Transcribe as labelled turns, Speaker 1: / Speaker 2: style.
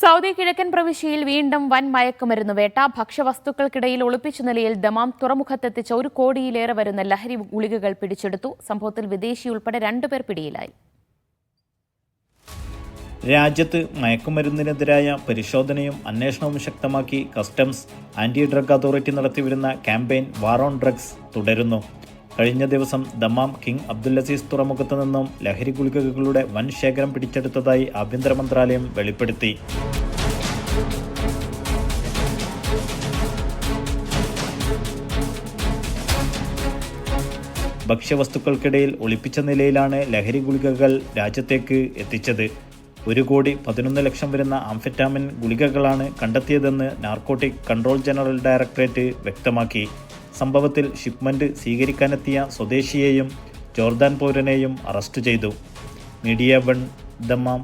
Speaker 1: Saudi കിഴക്കൻ പ്രവിശ്യയിൽ വീണ്ടും വൻ മയക്കുമരുന്ന് വേട്ട. ഭക്ഷ്യവസ്തുക്കൾക്കിടയിൽ ഒളിപ്പിച്ച നിലയിൽ ദമാം തുറമുഖത്തെത്തിച്ച ഒരു കോടിയിലേറെ വരുന്ന ലഹരി ഗുളികകൾ പിടിച്ചെടുത്തു. സംഭവത്തിൽ വിദേശി ഉൾപ്പെടെ രണ്ടുപേർ പിടിയിലായി.
Speaker 2: രാജ്യത്ത് മയക്കുമരുന്നിനെതിരായ പരിശോധനയും അന്വേഷണവും ശക്തമാക്കി കസ്റ്റംസ് ആന്റി ഡ്രഗ് അതോറിറ്റി നടത്തിവരുന്ന ക്യാമ്പയിൻ വാർ ഓൺ ഡ്രഗ്സ് തുടരുന്നു. കഴിഞ്ഞ ദിവസം ദമാം കിങ് അബ്ദുൽ അസീസ് തുറമുഖത്ത് നിന്നും ലഹരി ഗുളികകളുടെ വൻ ശേഖരം പിടിച്ചെടുത്തതായി ആഭ്യന്തര മന്ത്രാലയം വെളിപ്പെടുത്തി. ഭക്ഷ്യവസ്തുക്കൾക്കിടയിൽ ഒളിപ്പിച്ച നിലയിലാണ് ലഹരി ഗുളികകൾ രാജ്യത്തേക്ക് എത്തിച്ചത്. ഒരു കോടി പതിനൊന്ന് ലക്ഷം വരുന്ന ആംഫെറ്റാമിൻ ഗുളികകളാണ് കണ്ടെത്തിയതെന്ന് നാർക്കോട്ടിക് കൺട്രോൾ ജനറൽ ഡയറക്ടറേറ്റ് വ്യക്തമാക്കി. സംഭവത്തിൽ ഷിപ്മെന്റ് സ്വീകരിക്കാനെത്തിയ സ്വദേശിയെയും ജോർദാൻ പൗരനെയും അറസ്റ്റ് ചെയ്തു. Media One Dammam